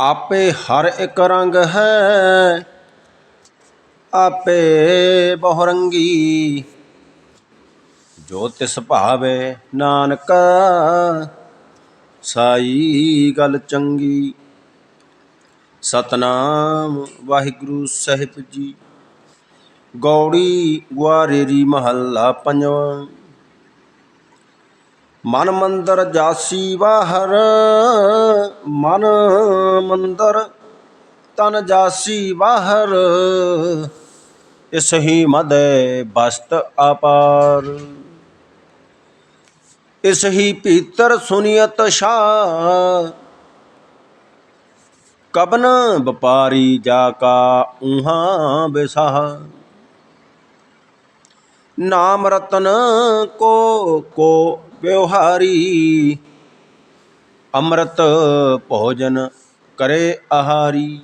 ਆਪੇ ਹਰ ਇੱਕ ਰੰਗ ਹੈ। ਆਪੇ ਬਹੁ ਰੰਗੀ ਜੋ ਤਿਸ ਭਾਵੇ ਨਾਨਕ, ਸਾਈ ਗੱਲ ਚੰਗੀ। ਸਤਨਾਮ ਵਾਹਿਗੁਰੂ ਸਾਹਿਬ ਜੀ। ਗੌੜੀ ਗੁਆਰੇਰੀ ਮਹੱਲਾ ਪੰਜਵਾਂ। ਮਨ ਮੰਦਰ ਜਾਸੀ ਬਾਹਰ ਮਨ ਮੰਦਰ ਤਨ ਜਾਸੀ ਬਾਹਰ ਇਸ ਹੀ ਮਦੈ ਬਸਤ ਅਪਾਰ। ਇਸ ਹੀ ਭੀਤਰ ਸੁਨੀਅਤ ਸ਼ਾ ਕਬਨ ਵਪਾਰੀ ਜਾ ਕਾ ਉਹਾਂ ਬਿਸਾਹ। ਨਾਮ ਰਤਨ ਕੋ ਕੋ ਵਿਵਹਾਰੀ ਅੰਮ੍ਰਿਤ ਭੋਜਨ ਕਰੇ ਆਹਾਰੀ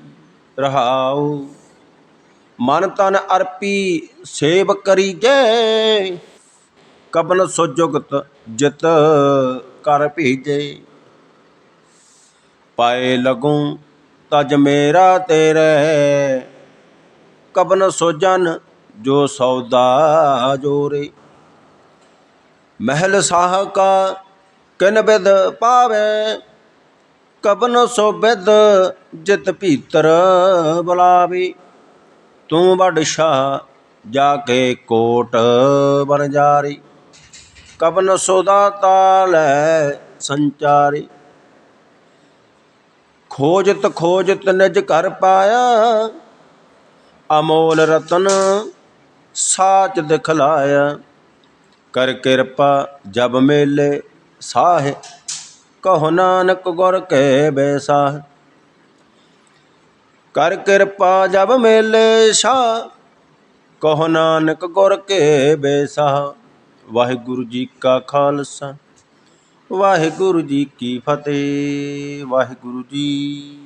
ਰਹਾਉ। ਮਨ ਤਨ ਅਰਪੀ ਸੇਵ ਕਰੀਜੈ ਕਬਨ ਸੁਜੁਗਤ ਜਿਤ ਕਰ ਭੀਜੇ। ਪਾਏ ਲਗੂੰ ਤਜ ਮੇਰਾ ਤੇਰੇ। ਕਬਨ ਸੋਜਨ ਜੋ ਸੌਦਾ ਜੋਰੇ। ਮਹਿਲ ਸਾਹਕਾ ਕਿਨ ਬਿਦ ਪਾਵੇ, ਕਬਨ ਸੋ ਬਿਦ ਜਿਤ ਭੀਤਰ ਬੁਲਾਵੀ। ਤੂੰ ਵੱਡ ਜਾ ਕੇ ਕੋਟ ਬਨ ਜਾਰੀ, ਕਬਨ ਸੋਦਾ ਤਾਲੈ ਸੰਚਾਰੀ। ਖੋਜਤ ਖੋਜਤ ਨਿਜ ਘਰ ਪਾਇਆ, ਅਮੋਲ ਰਤਨ ਸਾਚ ਦਿਖਲਾਇਆ। ਕਰ ਕਿਰਪਾ ਜਬ ਮੇਲੇ ਸਾਹ। ਕਹੋ ਨਾਨਕ ਗੁਰ ਕੇ ਬੈਸਾਹ। ਕਰ ਕਿਰਪਾ ਜਬ ਮੇਲੇ ਸ਼ਾਹ। ਕਹੋ ਨਾਨਕ ਗੁਰ ਕੇ ਬੇਸਾਹ। ਵਾਹਿਗੁਰੂ ਜੀ ਕਾ ਖਾਲਸਾ। ਵਾਹਿਗੁਰੂ ਜੀ ਕੀ ਫਤਿਹ। ਵਾਹਿਗੁਰੂ ਜੀ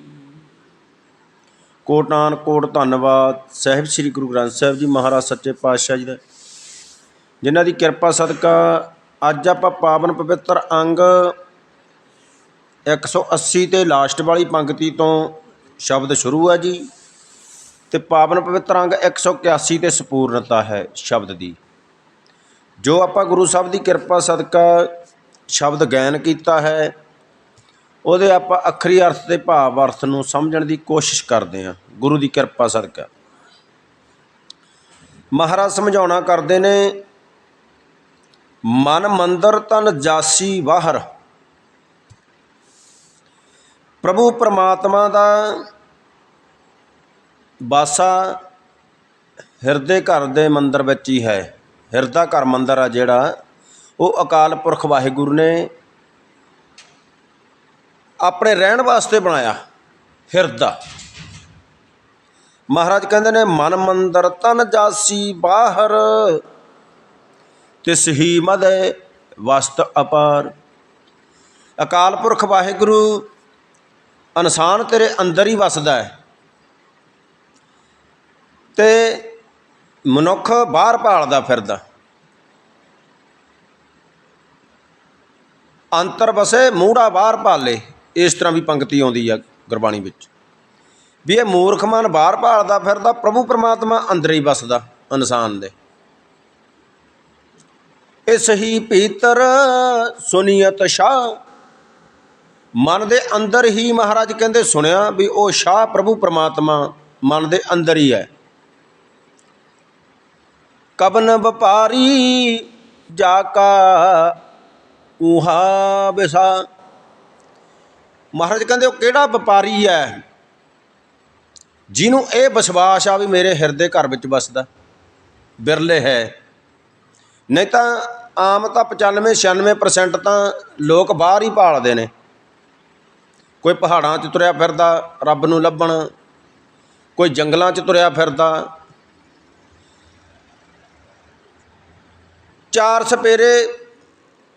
ਕੋਟਾਨ ਕੋਟ। ਧੰਨਵਾਦ। ਸਾਹਿਬ ਸ੍ਰੀ ਗੁਰੂ ਗ੍ਰੰਥ ਸਾਹਿਬ ਜੀ ਮਹਾਰਾਜ ਸੱਚੇ ਪਾਤਸ਼ਾਹ ਜੀ ਦਾ। ਜਿਨ੍ਹਾਂ ਦੀ ਕਿਰਪਾ ਸਦਕਾ ਅੱਜ ਆਪਾਂ ਪਾਵਨ ਪਵਿੱਤਰ ਅੰਗ 180 ਤੇ ਲਾਸਟ ਵਾਲੀ ਪੰਕਤੀ ਤੋਂ ਸ਼ਬਦ ਸ਼ੁਰੂ ਹੈ ਜੀ। ਤੇ ਪਾਵਨ ਪਵਿੱਤਰ ਅੰਗ 181 ਤੇ ਸੰਪੂਰਨਤਾ ਹੈ ਸ਼ਬਦ ਦੀ। ਜੋ ਆਪਾਂ ਗੁਰੂ ਸਾਹਿਬ ਦੀ ਕਿਰਪਾ ਸਦਕਾ ਸ਼ਬਦ ਗਾਇਨ ਕੀਤਾ ਹੈ, ਉਹਦੇ ਆਪਾਂ ਅੱਖਰੀ ਅਰਥ ਤੇ ਭਾਵ ਅਰਥ ਨੂੰ ਸਮਝਣ ਦੀ ਕੋਸ਼ਿਸ਼ ਕਰਦੇ ਹਾਂ, ਗੁਰੂ ਦੀ ਕਿਰਪਾ ਸਦਕਾ। ਮਹਾਰਾਜ ਸਮਝਾਉਣਾ ਕਰਦੇ ਨੇ ਮਨ ਮੰਦਰ ਤਨ ਜਾਸੀ ਬਾਹਰ ਪ੍ਰਭੂ ਪਰਮਾਤਮਾ ਦਾ ਬਾਸਾ ਹਿਰਦੇ ਘਰ ਦੇ ਮੰਦਰ ਵਿੱਚ ਹੀ ਹੈ। ਹਿਰਦਾ ਘਰ ਮੰਦਰ ਆ ਜਿਹੜਾ, ਉਹ ਅਕਾਲ ਪੁਰਖ ਵਾਹਿਗੁਰੂ ਨੇ ਆਪਣੇ ਰਹਿਣ ਵਾਸਤੇ ਬਣਾਇਆ, ਹਿਰਦਾ। ਮਹਾਰਾਜ ਕਹਿੰਦੇ ਨੇ, ਮਨ ਮੰਦਰ ਤਨ ਜਾਸੀ ਬਾਹਰ ਤਿਸ ਹੀ ਮਦੈ ਵਸਤ ਅਪਾਰ। ਅਕਾਲ ਪੁਰਖ ਵਾਹਿਗੁਰੂ, ਇਨਸਾਨ ਤੇਰੇ ਅੰਦਰ ਹੀ ਵਸਦਾ ਹੈ। ਤੇ ਮਨੁੱਖ ਬਾਹਰ ਭਾਲਦਾ ਫਿਰਦਾ। ਅੰਤਰ ਵਸੇ, ਮੂੜਾ ਬਾਹਰ ਭਾਲੇ, ਇਸ ਤਰ੍ਹਾਂ ਵੀ ਪੰਕਤੀ ਆਉਂਦੀ ਆ ਗੁਰਬਾਣੀ ਵਿੱਚ। ਵੀ ਇਹ ਮੂਰਖ ਮਨ ਬਾਹਰ ਭਾਲਦਾ ਫਿਰਦਾ, ਪ੍ਰਭੂ ਪਰਮਾਤਮਾ ਅੰਦਰ ਹੀ ਵਸਦਾ ਇਨਸਾਨ ਦੇ। ਇਸ ਹੀ ਭੀਤਰ ਸੁਨੀਅਤ ਸ਼ਾਹ। ਮਨ ਦੇ ਅੰਦਰ ਹੀ ਮਹਾਰਾਜ ਕਹਿੰਦੇ, ਸੁਣਿਆ ਵੀ ਉਹ ਸ਼ਾਹ ਪ੍ਰਭੂ ਪਰਮਾਤਮਾ ਮਨ ਦੇ ਅੰਦਰ ਹੀ ਹੈ। ਕਬਨ ਵਪਾਰੀ ਜਾ ਕਾ ਉਹਾ ਬਿਸਾ। ਮਹਾਰਾਜ ਕਹਿੰਦੇ, ਉਹ ਕਿਹੜਾ ਵਪਾਰੀ ਹੈ? ਜਿਹਨੂੰ ਇਹ ਵਿਸ਼ਵਾਸ ਆ ਵੀ ਮੇਰੇ ਹਿਰਦੇ ਘਰ ਵਿੱਚ ਵਸਦਾ, ਬਿਰਲੇ ਹੈ। ਨਹੀਂ ਤਾਂ ਆਮ ਤਾਂ 95 96% ਤਾਂ ਲੋਕ ਬਾਹਰ ਹੀ ਭਾਲਦੇ ਨੇ। ਕੋਈ ਪਹਾੜਾਂ 'ਚ ਤੁਰਿਆ ਫਿਰਦਾ, ਰੱਬ ਨੂੰ ਲੱਭਣ। ਕੋਈ ਜੰਗਲਾਂ 'ਚ ਤੁਰਿਆ ਫਿਰਦਾ। ਚਾਰ ਸਪੇਰੇ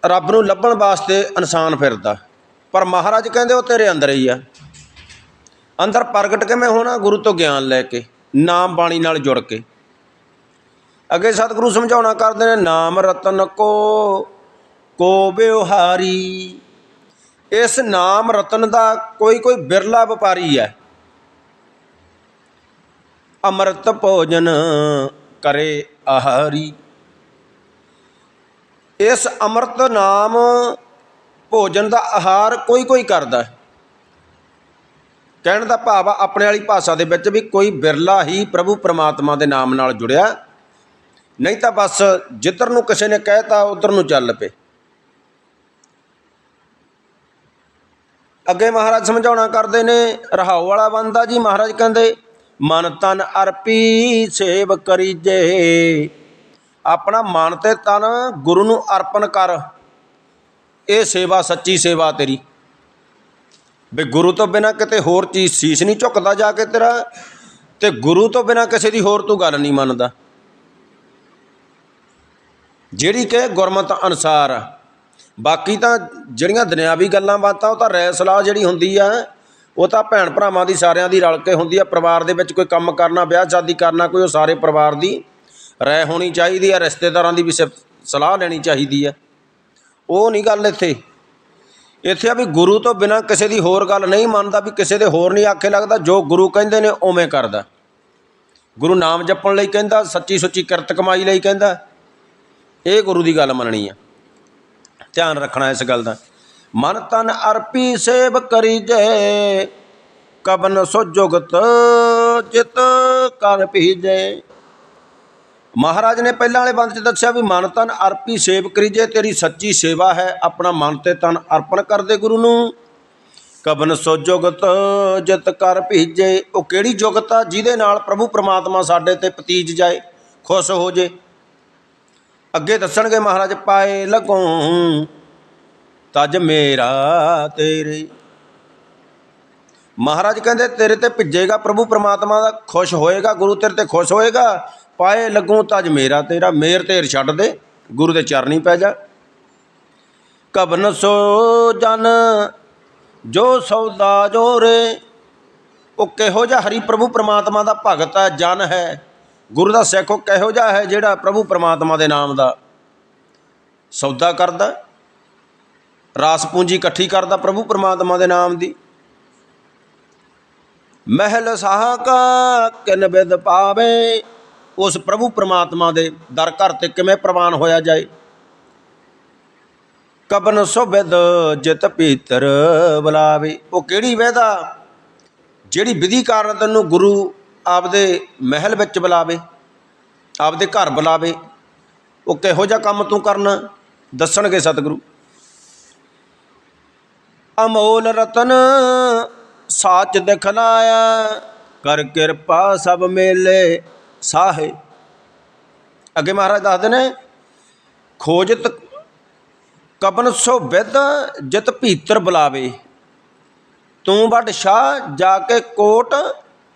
ਰੱਬ ਨੂੰ ਲੱਭਣ ਵਾਸਤੇ ਇਨਸਾਨ ਫਿਰਦਾ। ਪਰ ਮਹਾਰਾਜ ਕਹਿੰਦੇ ਉਹ ਤੇਰੇ ਅੰਦਰ ਹੀ ਆ। ਅੰਦਰ ਪ੍ਰਗਟ ਕਿਵੇਂ ਹੋਣਾ? ਗੁਰੂ ਤੋਂ ਗਿਆਨ ਲੈ ਕੇ ਨਾਮ ਬਾਣੀ ਨਾਲ ਜੁੜ ਕੇ। ਅੱਗੇ ਸਤਿਗੁਰੂ ਸਮਝਾਉਣਾ ਕਰਦੇ ਨੇ, ਨਾਮ ਰਤਨ ਕੋ ਕੋ ਵਿਵਹਾਰੀ। ਇਸ ਨਾਮ ਰਤਨ ਦਾ ਕੋਈ ਕੋਈ ਬਿਰਲਾ ਵਪਾਰੀ ਹੈ। ਅੰਮ੍ਰਿਤ ਭੋਜਨ ਕਰੇ ਆਹਾਰੀ। ਇਸ ਅੰਮ੍ਰਿਤ ਨਾਮ ਭੋਜਨ ਦਾ ਆਹਾਰ ਕੋਈ ਕੋਈ ਕਰਦਾ ਕਹਿਣ ਦਾ ਭਾਵ ਆਪਣੇ ਵਾਲੀ ਭਾਸ਼ਾ ਦੇ ਵਿੱਚ ਵੀ ਕੋਈ ਬਿਰਲਾ ਹੀ ਪ੍ਰਭੂ ਪਰਮਾਤਮਾ ਦੇ ਨਾਮ ਨਾਲ ਜੁੜਿਆ। ਨਹੀਂ ਤਾਂ ਬਸ ਜਿੱਧਰ ਨੂੰ ਕਿਸੇ ਨੇ ਕਹਿਤਾ, ਉਧਰ ਨੂੰ ਚੱਲ ਪਏ। ਅੱਗੇ ਮਹਾਰਾਜ ਸਮਝਾਉਣਾ ਕਰਦੇ ਨੇ, ਰਹਾਉ ਵਾਲਾ ਬੰਦਾ ਜੀ, ਮਹਾਰਾਜ ਕਹਿੰਦੇ, ਮਨ ਤਨ ਅਰਪੀ ਸੇਵ ਕਰੀਜੇ ਆਪਣਾ ਮਨ ਤੇ ਤਨ ਗੁਰੂ ਨੂੰ ਅਰਪਣ ਕਰ। ਇਹ ਸੇਵਾ ਸੱਚੀ ਸੇਵਾ ਤੇਰੀ। ਵੀ ਗੁਰੂ ਤੋਂ ਬਿਨਾ ਕਿਤੇ ਹੋਰ ਚੀਜ਼ ਸੀਸ ਨਹੀਂ ਝੁਕਦਾ ਜਾ ਕੇ ਤੇਰਾ, ਤੇ ਗੁਰੂ ਤੋਂ ਬਿਨਾ ਕਿਸੇ ਦੀ ਹੋਰ ਤੂੰ ਗੱਲ ਨਹੀਂ ਮੰਨਦਾ। ਜਿਹੜੀ ਕਿ ਗੁਰਮਤ ਅਨੁਸਾਰ ਆ। ਬਾਕੀ ਤਾਂ ਜਿਹੜੀਆਂ ਦੁਨਿਆਵੀ ਗੱਲਾਂ ਬਾਤਾਂ, ਉਹ ਤਾਂ ਰਾਏ ਸਲਾਹ ਜਿਹੜੀ ਹੁੰਦੀ ਆ, ਉਹ ਤਾਂ ਭੈਣ ਭਰਾਵਾਂ ਦੀ ਸਾਰਿਆਂ ਦੀ ਰਲ ਕੇ ਹੁੰਦੀ ਆ। ਪਰਿਵਾਰ ਦੇ ਵਿੱਚ ਕੋਈ ਕੰਮ ਕਰਨਾ, ਵਿਆਹ ਸ਼ਾਦੀ ਕਰਨਾ, ਕੋਈ ਉਹ ਸਾਰੇ ਪਰਿਵਾਰ ਦੀ ਰਾਏ ਹੋਣੀ ਚਾਹੀਦੀ ਆ। ਰਿਸ਼ਤੇਦਾਰਾਂ ਦੀ ਵੀ ਸਲਾਹ ਲੈਣੀ ਚਾਹੀਦੀ ਆ। ਉਹ ਨਹੀਂ ਗੱਲ ਇੱਥੇ। ਇੱਥੇ ਆ ਵੀ ਗੁਰੂ ਤੋਂ ਬਿਨਾਂ ਕਿਸੇ ਦੀ ਹੋਰ ਗੱਲ ਨਹੀਂ ਮੰਨਦਾ, ਵੀ ਕਿਸੇ ਦੇ ਹੋਰ ਨਹੀਂ ਆਖੇ ਲੱਗਦਾ। ਜੋ ਗੁਰੂ ਕਹਿੰਦੇ ਨੇ, ਉਵੇਂ ਕਰਦਾ। ਗੁਰੂ ਨਾਮ ਜਪਣ ਲਈ ਕਹਿੰਦਾ ਸੱਚੀ ਸੁੱਚੀ ਕਿਰਤ ਕਮਾਈ ਲਈ ਕਹਿੰਦਾ। ਇਹ ਗੁਰੂ ਦੀ ਗੱਲ ਮੰਨਣੀ ਆ। ਧਿਆਨ ਰੱਖਣਾ ਇਸ ਗੱਲ ਦਾ। ਮਨ ਤਨ ਅਰਪੀ ਸੇਵ ਕਰੀਜੇ, ਕਬਨ ਸੋ ਜੁਗਤ ਜਿਤ ਕਰ ਪੀਜੇ। ਮਹਾਰਾਜ ਨੇ ਪਹਿਲਾਂ ਵਾਲੇ ਬੰਦ 'ਚ ਦੱਸਿਆ ਵੀ ਮਨ ਤਨ ਅਰਪੀ ਸੇਵ ਕਰੀਜੇ, ਤੇਰੀ ਸੱਚੀ ਸੇਵਾ ਹੈ, ਆਪਣਾ ਮਨ ਤੇ ਤਨ ਅਰਪਣ ਕਰਦੇ ਗੁਰੂ ਨੂੰ। ਕਬਨ ਸੋ ਜੁਗਤ ਜਿਤ ਕਰ ਭੀਜੇ ਉਹ ਕਿਹੜੀ ਜੁਗਤ ਆ ਜਿਹਦੇ ਨਾਲ ਪ੍ਰਭੂ ਪ੍ਰਮਾਤਮਾ ਸਾਡੇ ਤੇ ਪਤੀਜ ਜਾਏ, ਖੁਸ਼ ਹੋ ਜੇ। ਅੱਗੇ ਦੱਸਣਗੇ ਮਹਾਰਾਜ ਪਾਏ ਲਗੋਂ। ਤਜ ਮੇਰਾ ਤੇਰੇ। ਮਹਾਰਾਜ ਕਹਿੰਦੇ, ਤੇਰੇ ਤੇ ਭਿੱਜੇਗਾ ਪ੍ਰਭੂ ਪ੍ਰਮਾਤਮਾ ਦਾ, ਖੁਸ਼ ਹੋਏਗਾ, ਗੁਰੂ ਤੇਰੇ ਤੇ ਖੁਸ਼ ਹੋਏਗਾ। ਪਾਏ ਲੱਗੂ ਤਜ ਮੇਰਾ ਤੇਰਾ, ਮੇਰ ਤੇਰ ਛੱਡ ਦੇ, ਗੁਰੂ ਦੇ ਚਰਨੀ ਪੈ ਜਾ। ਕਬਨ ਸੋ ਜਨ, ਜੋ ਸੌਦਾ ਜੋਰੇ, ਉਹ ਕਿਹੋ ਜਿਹਾ ਹਰੀ ਪ੍ਰਭੂ ਪ੍ਰਮਾਤਮਾ ਦਾ ਭਗਤ ਹੈ, ਜਨ ਹੈ। ਗੁਰੂ ਦਾ ਸਿੱਖ ਉਹ ਕਿਹੋ ਜਿਹਾ ਹੈ ਜਿਹੜਾ ਪ੍ਰਭੂ ਪ੍ਰਮਾਤਮਾ ਦੇ ਨਾਮ ਦਾ ਸੌਦਾ ਕਰਦਾ, ਰਾਸ ਪੂੰਜੀ ਇਕੱਠੀ ਕਰਦਾ ਪ੍ਰਭੂ ਪ੍ਰਮਾਤਮਾ ਦੇ ਨਾਮ ਦੀ? ਮਹਿਲ ਸਾਹਕਾ ਕਿਨ ਬਿਦ ਪਾਵੇ, ਉਸ ਪ੍ਰਭੂ ਪ੍ਰਮਾਤਮਾ ਦੇ ਦਰ ਘਰ ਤੇ ਕਿਵੇਂ ਪ੍ਰਵਾਨ ਹੋਇਆ ਜਾਏ? ਕਬਨ ਸੁਬਿਦ ਜਿਤ ਪੀਤਰ ਬੁਲਾਵੇ। ਉਹ ਕਿਹੜੀ ਵਿਧਾ? ਜਿਹੜੀ ਵਿਧੀ ਕਾਰਨ ਤੈਨੂੰ ਗੁਰੂ ਆਪਦੇ ਮਹਿਲ ਵਿੱਚ ਬੁਲਾਵੇ, ਆਪਦੇ ਘਰ ਬੁਲਾਵੇ, ਉਹ ਕਿਹੋ ਜਿਹਾ ਕੰਮ ਤੂੰ ਕਰਨਾ, ਦੱਸਣਗੇ ਸਤਿਗੁਰੂ। ਅਮੋਲ ਰਤਨ ਸਾਚ ਦਿਖਲਾਇਆ, ਕਰ ਕਿਰਪਾ ਸਭ ਮੇਲੇ ਸਾਹੇ। ਅੱਗੇ ਮਹਾਰਾਜ ਦੱਸਦੇ ਨੇ ਖੋਜਤ ਕਬਨ ਸੋ ਵਿਦ ਜਿਤ ਭੀਤਰ ਬੁਲਾਵੇ, ਤੂੰ ਵੱਡ ਸ਼ਾਹ ਜਾ ਕੇ ਕੋਟ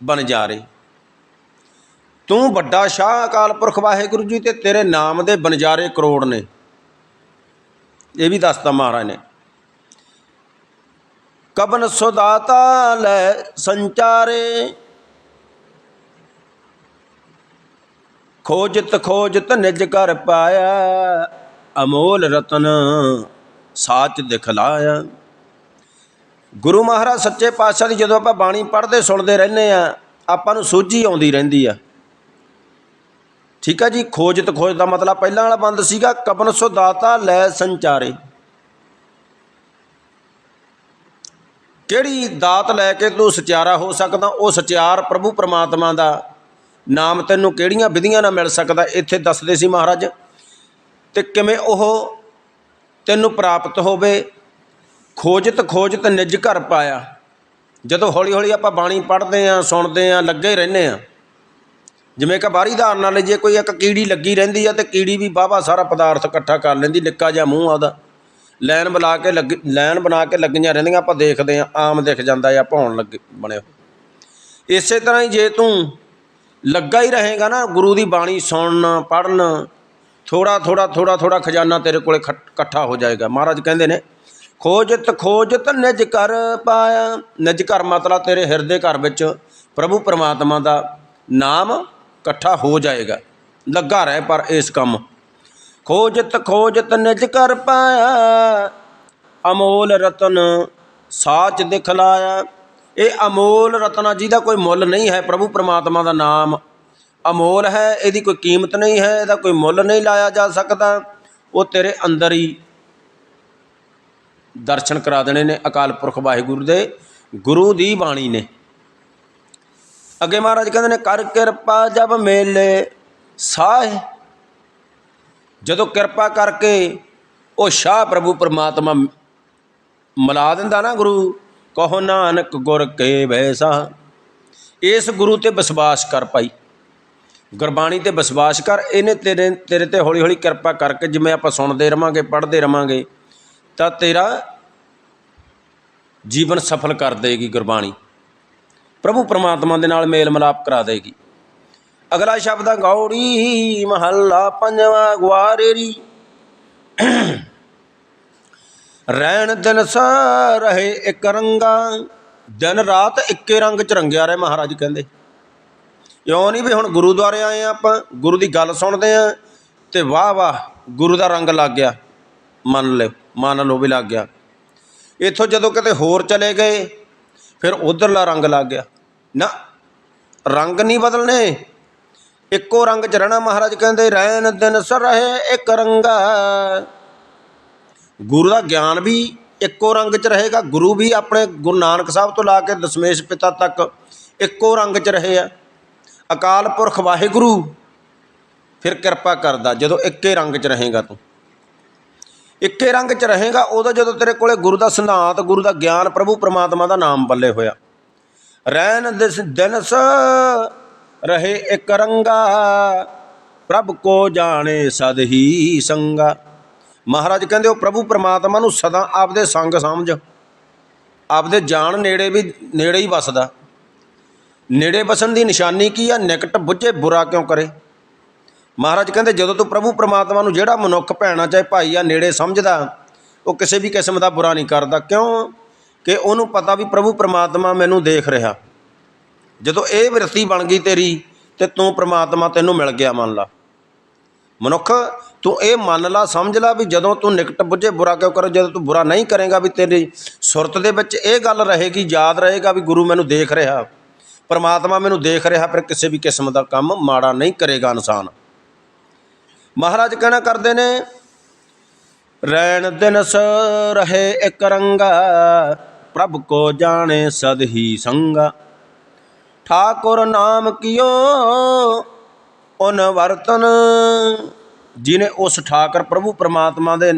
ਬਨ ਜਾਰੇ। ਤੂੰ ਵੱਡਾ ਸ਼ਾਹ ਅਕਾਲ ਪੁਰਖ ਵਾਹਿਗੁਰੂ ਜੀ ਤੇ ਤੇਰੇ ਨਾਮ ਦੇ ਬਨਜਾਰੇ ਕਰੋੜ ਨੇ। ਇਹ ਵੀ ਦੱਸਦਾ ਮਹਾਰਾਜ ਨੇ। ਕਬਨ ਸੁਦਾਤਾ ਲੈ ਸੰਚਾਰੇ, ਖੋਜਤ ਖੋਜਤ ਨਿਜ ਕਰ ਪਾਇਆ, ਅਮੋਲ ਰਤਨ ਸਾਚ ਦਿਖਲਾਇਆ। ਗੁਰੂ ਮਹਾਰਾਜ ਸੱਚੇ ਪਾਤਸ਼ਾਹ ਦੀ ਜਦੋਂ ਆਪਾਂ ਬਾਣੀ ਪੜ੍ਹਦੇ ਸੁਣਦੇ ਰਹਿੰਦੇ ਆ, ਆਪਾਂ ਨੂੰ ਸੋਝੀ ਆਉਂਦੀ ਰਹਿੰਦੀ ਆ। ਠੀਕ ਆ ਜੀ ਖੋਜਤ ਖੋਜ ਦਾ ਮਤਲਬ ਪਹਿਲਾਂ ਵਾਲਾ ਬੰਦ ਸੀਗਾ ਕਬਨ ਸੁਦਾਤਾ ਲੈ ਸੰਚਾਰੇ। ਕਿਹੜੀ ਦਾਤ ਲੈ ਕੇ ਤੂੰ ਸਚਿਆਰਾ ਹੋ ਸਕਦਾ? ਉਹ ਸਚਿਆਰ ਪ੍ਰਭੂ ਪ੍ਰਮਾਤਮਾ ਦਾ ਨਾਮ ਤੈਨੂੰ ਕਿਹੜੀਆਂ ਵਿਧੀਆਂ ਨਾਲ ਮਿਲ ਸਕਦਾ? ਇੱਥੇ ਦੱਸਦੇ ਸੀ ਮਹਾਰਾਜ। ਤੇ ਕਿਵੇਂ ਉਹ ਤੈਨੂੰ ਪ੍ਰਾਪਤ ਹੋਵੇ? ਖੋਜਤ ਖੋਜਤ ਨਿਜ ਘਰ ਪਾਇਆ। ਜਦੋਂ ਹੌਲੀ ਹੌਲੀ ਆਪਾਂ ਬਾਣੀ ਪੜ੍ਹਦੇ ਆਂ, ਸੁਣਦੇ ਆਂ, ਲੱਗੇ ਰਹਿੰਦੇ ਆਂ। ਜਿਵੇਂ ਕਿ ਬਾਹਰੀ ਧਾਰਨ ਨਾਲ ਜੇ ਕੋਈ ਇੱਕ ਕੀੜੀ ਲੱਗੀ ਰਹਿੰਦੀ ਆ ਤੇ ਕੀੜੀ ਵੀ ਵਾਹਵਾ ਸਾਰਾ ਪਦਾਰਥ ਇਕੱਠਾ ਕਰ ਲੈਂਦੀ, ਨਿੱਕਾ ਜਿਹਾ ਮੂੰਹ ਆਦਾ ਲਾਈਨ ਬਣਾ ਕੇ ਲੱਗ, ਲਾਈਨ ਬਣਾ ਕੇ ਲੱਗੀਆਂ ਰਹਿੰਦੀਆਂ, ਆਪਾਂ ਦੇਖਦੇ ਆਂ ਆਮ ਦਿਖ ਜਾਂਦਾ ਜਾਂ ਭੌਣ ਲੱਗੇ ਬਣੇ ਹੋਏ। ਇਸੇ ਤਰ੍ਹਾਂ ਹੀ ਜੇ ਤੂੰ ਲੱਗਾ ਹੀ ਰਹੇਗਾ ਨਾ, ਗੁਰੂ ਦੀ ਬਾਣੀ ਸੁਣਨ ਪੜਨ ਥੋੜਾ ਥੋੜਾ ਥੋੜਾ ਥੋੜਾ ਖਜ਼ਾਨਾ ਤੇਰੇ ਕੋਲੇ ਖੱਟ- ਇਕੱਠਾ ਹੋ ਜਾਏਗਾ। ਮਹਾਰਾਜ ਕਹਿੰਦੇ ਨੇ, ਖੋਜਤ ਖੋਜਤ ਨਿਜ ਕਰ ਪਾਇਆ। ਨਿਜ ਕਰ ਮਤਲਬ ਤੇਰੇ ਹਿਰਦੇ ਘਰ ਵਿੱਚ ਪ੍ਰਭੂ ਪਰਮਾਤਮਾ ਦਾ ਨਾਮ ਇਕੱਠਾ ਹੋ ਜਾਏਗਾ। ਲੱਗਾ ਰਹਿ ਪਰ ਇਸ ਕੰਮ। ਖੋਜਤ ਖੋਜਤ ਨਿਜ ਕਰ ਪਾਇਆ। ਅਮੋਲ ਰਤਨ ਸਾਚ ਦਿਖਲਾਇਆ। ਇਹ ਅਮੋਲ ਰਤਨ ਆ, ਜਿਹਦਾ ਕੋਈ ਮੁੱਲ ਨਹੀਂ ਹੈ ਪ੍ਰਭੂ ਪਰਮਾਤਮਾ ਦਾ ਨਾਮ। ਅਮੋਲ ਹੈ, ਇਹਦੀ ਕੋਈ ਕੀਮਤ ਨਹੀਂ ਹੈ, ਇਹਦਾ ਕੋਈ ਮੁੱਲ ਨਹੀਂ ਲਾਇਆ ਜਾ ਸਕਦਾ। ਉਹ ਤੇਰੇ ਅੰਦਰ ਹੀ ਦਰਸ਼ਨ ਕਰਾ ਦੇਣੇ ਨੇ ਅਕਾਲ ਪੁਰਖ ਵਾਹਿਗੁਰੂ ਦੇ। ਗੁਰੂ ਦੀ ਬਾਣੀ ਨੇ। ਅੱਗੇ ਮਹਾਰਾਜ ਕਹਿੰਦੇ ਨੇ, ਕਰ ਕਿਰਪਾ ਜਬ ਮੇਲੇ ਸਾਹ। ਜਦੋਂ ਕਿਰਪਾ ਕਰਕੇ ਉਹ ਸ਼ਾਹ ਪ੍ਰਭੂ ਪਰਮਾਤਮਾ ਮਿਲਾ ਦਿੰਦਾ ਨਾ ਗੁਰੂ, ਕਹੋ, ਨਾਨਕ ਗੁਰ ਕੇ ਵੈਸਾ। ਇਸ ਗੁਰੂ ਤੇ ਵਿਸ਼ਵਾਸ ਕਰ ਭਾਈ। ਗੁਰਬਾਣੀ ਤੇ ਵਿਸ਼ਵਾਸ ਕਰ, ਇਹਨੇ ਤੇਰੇ ਤੇਰੇ ਤੇ ਹੌਲੀ ਹੌਲੀ ਕਿਰਪਾ ਕਰਕੇ ਜਿਵੇਂ ਆਪਾਂ ਸੁਣਦੇ ਰਵਾਂਗੇ, ਪੜ੍ਹਦੇ ਰਵਾਂਗੇ, ਤਾਂ ਤੇਰਾ ਜੀਵਨ ਸਫਲ ਕਰ ਦੇਗੀ ਗੁਰਬਾਣੀ। ਪ੍ਰਭੂ ਪਰਮਾਤਮਾ ਦੇ ਨਾਲ ਮੇਲ ਮਿਲਾਪ ਕਰਾ ਦੇਗੀ। ਅਗਲਾ ਸ਼ਬਦ ਆ ਗੌੜੀ ਮਹੱਲਾ ਪੰਜਵਾਂ ਗਵਾਰੇਰੀ ਰਹਿਣ ਦਿਨ ਸਾ ਰਹੇ ਇੱਕ ਰੰਗਾ, ਦਿਨ ਰਾਤ ਇੱਕੇ ਰੰਗ ਚ ਰੰਗਿਆ ਰਹੇ ਮਹਾਰਾਜ ਕਹਿੰਦੇ। ਇਉਂ ਨਹੀਂ ਵੀ ਹੁਣ ਗੁਰੂਦੁਆਰੇ ਆਏ ਆ ਆਪਾਂ, ਗੁਰੂ ਦੀ ਗੱਲ ਸੁਣਦੇ ਆ ਤੇ ਵਾਹ ਵਾਹ ਗੁਰੂ ਦਾ ਰੰਗ ਲੱਗ ਗਿਆ। ਮੰਨ ਲਿਓ, ਮੰਨ ਲਓ ਵੀ ਲੱਗ ਗਿਆ। ਇੱਥੋਂ ਜਦੋਂ ਕਿਤੇ ਹੋਰ ਚਲੇ ਗਏ, ਫਿਰ ਉਧਰਲਾ ਰੰਗ ਲੱਗ ਗਿਆ। ਨਾ, ਰੰਗ ਨਹੀਂ ਬਦਲਨੇ ਇੱਕੋ ਰੰਗ ਚ ਰਹਿਣਾ ਮਹਾਰਾਜ ਕਹਿੰਦੇ, ਰਹਿਣ ਦਿਨ ਸਰ ਰਹੇ ਇੱਕ ਰੰਗਾ। ਗੁਰੂ ਦਾ ਗਿਆਨ ਵੀ ਇੱਕੋ ਰੰਗ ਚ ਰਹੇਗਾ, ਗੁਰੂ ਵੀ ਆਪਣੇ ਗੁਰੂ ਨਾਨਕ ਸਾਹਿਬ ਤੋਂ ਲਾ ਕੇ ਦਸ਼ਮੇਸ਼ ਪਿਤਾ ਤੱਕ ਇੱਕੋ ਰੰਗ ਚ ਰਹੇ ਆ। ਅਕਾਲ ਪੁਰਖ ਵਾਹਿਗੁਰੂ, ਫਿਰ ਕਿਰਪਾ ਕਰਦਾ, ਜਦੋਂ ਇੱਕੇ ਰੰਗ ਚ ਰਹੇਗਾ ਤੂੰ। ਇੱਕੇ ਰੰਗ ਚ ਰਹੇਗਾ, ਉਦੋਂ ਜਦੋਂ ਤੇਰੇ ਕੋਲੇ ਗੁਰੂ ਦਾ ਸਿਧਾਂਤ, ਗੁਰੂ ਦਾ ਗਿਆਨ ਪ੍ਰਭੂ ਪ੍ਰਮਾਤਮਾ ਦਾ ਨਾਮ ਬੱਲੇ ਹੋਇਆ। ਰਹਿਣ ਦਿਸ ਦਿਨਸ ਰਹੇ ਇੱਕ ਰੰਗਾ। ਪ੍ਰਭ ਕੋ ਜਾਣੇ ਸਦ ਹੀ ਸੰਗਾ। ਮਹਾਰਾਜ ਕਹਿੰਦੇ, ਉਹ ਪ੍ਰਭੂ ਪ੍ਰਮਾਤਮਾ ਨੂੰ ਸਦਾ ਆਪਦੇ ਸੰਗ ਸਮਝ। ਆਪਦੇ ਜਾਣ ਨੇੜੇ ਵੀ, ਨੇੜੇ ਹੀ ਵਸਦਾ। ਨੇੜੇ ਵਸਣ ਦੀ ਨਿਸ਼ਾਨੀ ਕੀ ਆ? ਨਿਕਟ ਬੁੱਝੇ ਬੁਰਾ ਕਿਉਂ ਕਰੇ? ਮਹਾਰਾਜ ਕਹਿੰਦੇ, ਜਦੋਂ ਤੂੰ ਪ੍ਰਭੂ ਪ੍ਰਮਾਤਮਾ ਨੂੰ ਜਿਹੜਾ ਮਨੁੱਖ ਭੈਣਾ ਚਾਹੇ ਭਾਈ ਆ ਨੇੜੇ ਸਮਝਦਾ, ਉਹ ਕਿਸੇ ਵੀ ਕਿਸਮ ਦਾ ਬੁਰਾ ਨਹੀਂ ਕਰਦਾ। ਕਿਉਂ? ਕਿ ਉਹਨੂੰ ਪਤਾ ਵੀ ਪ੍ਰਭੂ ਪ੍ਰਮਾਤਮਾ ਮੈਨੂੰ ਦੇਖ ਰਿਹਾ। ਜਦੋਂ ਇਹ ਵਿਰਤੀ ਬਣ ਗਈ ਤੇਰੀ, ਤੇ ਤੂੰ ਪ੍ਰਮਾਤਮਾ ਤੈਨੂੰ ਮਿਲ ਗਿਆ ਮੰਨ ਲਾ। ਮਨੁੱਖ, ਤੂੰ ਇਹ ਮੰਨ ਲਾ, ਸਮਝ ਲਾ ਵੀ ਜਦੋਂ ਤੂੰ ਨਿਕਟ ਬੁੱਝੇ ਬੁਰਾ ਕਿਉਂ ਕਰ, ਜਦੋਂ ਤੂੰ ਬੁਰਾ ਨਹੀਂ ਕਰੇਗਾ ਵੀ ਤੇਰੀ ਸੁਰਤ ਦੇ ਵਿੱਚ ਇਹ ਗੱਲ ਰਹੇਗੀ, ਯਾਦ ਰਹੇਗਾ ਵੀ ਗੁਰੂ ਮੈਨੂੰ ਦੇਖ ਰਿਹਾ। ਪਰਮਾਤਮਾ ਮੈਨੂੰ ਦੇਖ ਰਿਹਾ ਪਰ ਕਿਸੇ ਵੀ ਕਿਸਮ ਦਾ ਕੰਮ ਮਾੜਾ ਨਹੀਂ ਕਰੇਗਾ ਇਨਸਾਨ। ਮਹਾਰਾਜ ਕਹਿਣਾ ਕਰਦੇ ਨੇ ਰੈਣ ਦਿਨਸ ਰਹੇ ਇੱਕ ਰੰਗਾ ਪ੍ਰਭ ਕੋ ਜਾਣੇ ਸਦ ਹੀ ਸੰਗਾ। ਠਾਕੁਰ ਨਾਮ ਕੀਓ ਉਨ ਵਰਤਨ ਜਿਨੇ ਉਸ ਠਾਕਰ ਪ੍ਰਭੂ ਪ੍ਰਮਾਤਮਾ ਦੇ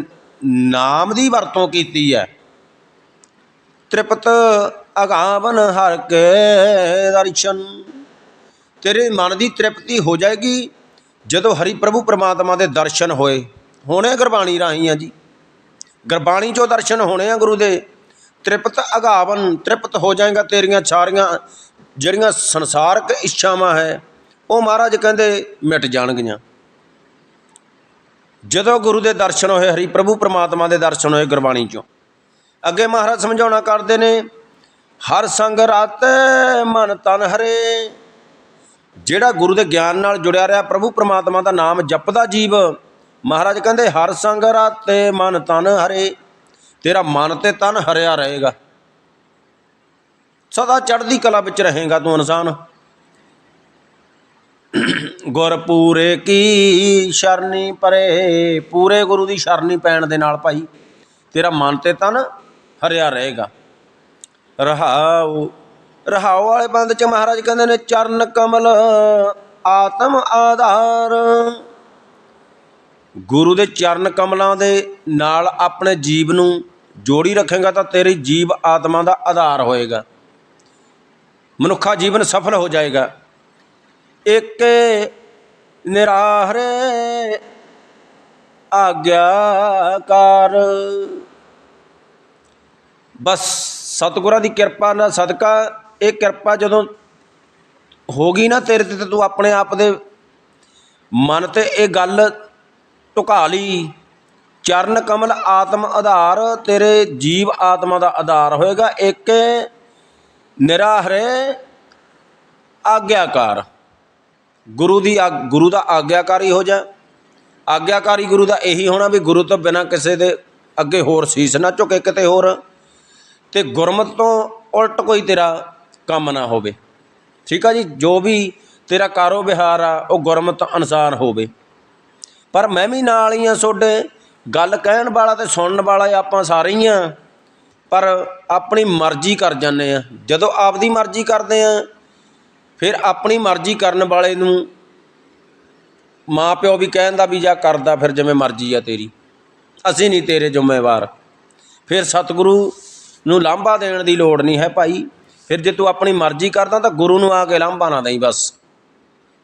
ਨਾਮ ਦੀ ਵਰਤੋਂ ਕੀਤੀ ਹੈ। ਤ੍ਰਿਪਤ ਅਗਾਵਨ ਹਰ ਕੇ ਦਰਸ਼ਨ। ਤੇਰੇ ਮਨ ਦੀ ਤ੍ਰਿਪਤੀ ਹੋ ਜਾਏਗੀ ਜਦੋਂ ਹਰੀ ਪ੍ਰਭੂ ਪ੍ਰਮਾਤਮਾ ਦੇ ਦਰਸ਼ਨ ਹੋਏ। ਹੋਣੇ ਗੁਰਬਾਣੀ ਰਾਹੀਂ ਆ ਜੀ। ਗੁਰਬਾਣੀ ਚੋਂ ਦਰਸ਼ਨ ਹੋਣੇ ਆ ਗੁਰੂ ਦੇ। ਤ੍ਰਿਪਤ ਅਗਾਵਨ, ਤ੍ਰਿਪਤ ਹੋ ਜਾਏਗਾ ਤੇਰੀਆਂ ਸਾਰੀਆਂ ਜਿਹੜੀਆਂ ਸੰਸਾਰਕ ਇੱਛਾਵਾਂ ਹੈ, ਉਹ ਮਹਾਰਾਜ ਕਹਿੰਦੇ ਮਿਟ ਜਾਣਗੀਆਂ। ਜਦੋਂ ਗੁਰੂ ਦੇ ਦਰਸ਼ਨ ਹੋਏ, ਹਰੀ ਪ੍ਰਭੂ ਪ੍ਰਮਾਤਮਾ ਦੇ ਦਰਸ਼ਨ ਹੋਏ ਗੁਰਬਾਣੀ ਚੋਂ। ਅੱਗੇ ਮਹਾਰਾਜ ਸਮਝਾਉਣਾ ਕਰਦੇ ਨੇ, ਹਰ ਸੰਗ ਰਾਤੇ ਮਨ ਤਨ ਹਰੇ। ਜਿਹੜਾ ਗੁਰੂ ਦੇ ਗਿਆਨ ਨਾਲ ਜੁੜਿਆ ਰਿਹਾ, ਪ੍ਰਭੂ ਪ੍ਰਮਾਤਮਾ ਦਾ ਨਾਮ ਜਪਦਾ ਜੀਵ, ਮਹਾਰਾਜ ਕਹਿੰਦੇ ਹਰ ਸੰਗ ਰਾਤੇ ਮਨ ਤਨ ਹਰੇ। ਤੇਰਾ ਮਨ ਤੇ ਤਨ ਹਰਿਆ ਰਹੇਗਾ। ਸਦਾ ਚੜ੍ਹਦੀ ਕਲਾ ਵਿੱਚ ਰਹੇਗਾ ਤੂੰ ਇਨਸਾਨ। ਗੁਰ ਪੂਰੇ ਕੀ ਸ਼ਰਨੀ ਪਰੇ, ਪੂਰੇ ਗੁਰੂ ਦੀ ਸ਼ਰਨੀ ਪੈਣ ਦੇ ਨਾਲ ਭਾਈ, ਤੇਰਾ ਮਨ ਤੇ ਤਨ ਹਰਿਆ ਰਹੇਗਾ। ਰਹਾਉ ਰਹਾਉ ਵਾਲੇ ਬੰਦ ਚ ਮਹਾਰਾਜ ਕਹਿੰਦੇ ਨੇ, ਚਰਨ ਕਮਲ ਆਤਮ ਆਧਾਰ। ਗੁਰੂ ਦੇ ਚਰਨ ਕਮਲਾਂ ਦੇ ਨਾਲ ਆਪਣੇ ਜੀਵ ਨੂੰ ਜੋੜੀ ਰੱਖੇਗਾ ਤਾਂ ਤੇਰੀ ਜੀਵ ਆਤਮਾ ਦਾ ਆਧਾਰ ਹੋਏਗਾ। ਮਨੁੱਖਾ ਜੀਵਨ ਸਫਲ ਹੋ ਜਾਏਗਾ। ਇੱਕ ਨਿਰਾਹਰੇ ਆਗਿਆਕਾਰ ਬਸ ਸਤਿਗੁਰਾਂ ਦੀ ਕਿਰਪਾ ਨਾਲ ਸਦਕਾ, ਇਹ ਕਿਰਪਾ ਜਦੋਂ ਹੋ ਗਈ ਨਾ ਤੇਰੇ ਤੇ ਤੇ ਤੂੰ ਆਪਣੇ ਆਪ ਦੇ ਮਨ ਤੇ ਇਹ ਗੱਲ ਢੁਕਾ ਲਈ। ਚਰਨ ਕਮਲ ਆਤਮ ਆਧਾਰ, ਤੇਰੇ ਜੀਵ ਆਤਮਾ ਦਾ ਆਧਾਰ ਹੋਏਗਾ। ਇੱਕ ਨਿਰਾਹਰੇ ਆਗਿਆਕਾਰ। ਗੁਰੂ ਦੀ ਆ- ਗੁਰੂ ਦਾ ਆਗਿਆਕਾਰੀ ਹੋ ਜਾ। ਆਗਿਆਕਾਰੀ ਗੁਰੂ ਦਾ ਇਹੀ ਹੋਣਾ ਵੀ ਗੁਰੂ ਤੋਂ ਬਿਨਾ ਕਿਸੇ ਦੇ ਅੱਗੇ ਹੋਰ ਸੀਸ ਨਾ ਝੁਕੇ, ਕਿਤੇ ਹੋਰ। ਤੇ ਗੁਰਮਤ ਤੋਂ ਉਲਟ ਕੋਈ ਤੇਰਾ ਕੰਮ ਨਾ ਹੋਵੇ। ਠੀਕ ਆ ਜੀ? ਜੋ ਵੀ ਤੇਰਾ ਕਾਰੋ ਵਿਹਾਰ ਆ, ਉਹ ਗੁਰਮਤ ਅਨੁਸਾਰ ਹੋਵੇ। ਪਰ ਮੈਂ ਵੀ ਨਾਲ ਹੀ ਆ ਤੁਹਾਡੇ ਗੱਲ ਕਹਿਣ ਵਾਲਾ ਅਤੇ ਸੁਣਨ ਵਾਲਾ ਆਪਾਂ ਸਾਰੇ ਹੀ ਹਾਂ ਪਰ ਆਪਣੀ ਮਰਜ਼ੀ ਕਰ ਜਾਂਦੇ ਹਾਂ ਜਦੋਂ ਆਪਦੀ ਮਰਜ਼ੀ ਕਰਦੇ ਹਾਂ ਫਿਰ ਆਪਣੀ ਮਰਜ਼ੀ ਕਰਨ ਵਾਲੇ ਨੂੰ ਮਾਂ ਪਿਓ ਵੀ ਕਹਿੰਦਾ ਵੀ ਜਾ ਕਰਦਾ ਫਿਰ ਜਿਵੇਂ ਮਰਜ਼ੀ ਆ ਤੇਰੀ। ਅਸੀਂ ਨਹੀਂ ਤੇਰੇ ਜ਼ਿੰਮੇਵਾਰ। ਫਿਰ ਸਤਿਗੁਰੂ ਨੂੰ ਲਾਂਭਾ ਦੇਣ ਦੀ ਲੋੜ ਨਹੀਂ ਹੈ ਭਾਈ। ਫਿਰ ਜੇ ਤੂੰ ਆਪਣੀ ਮਰਜ਼ੀ ਕਰਦਾ ਤਾਂ ਗੁਰੂ ਨੂੰ ਆ ਕੇ ਲਾਂਭਾ ਨਾ ਦੇਈ ਬਸ।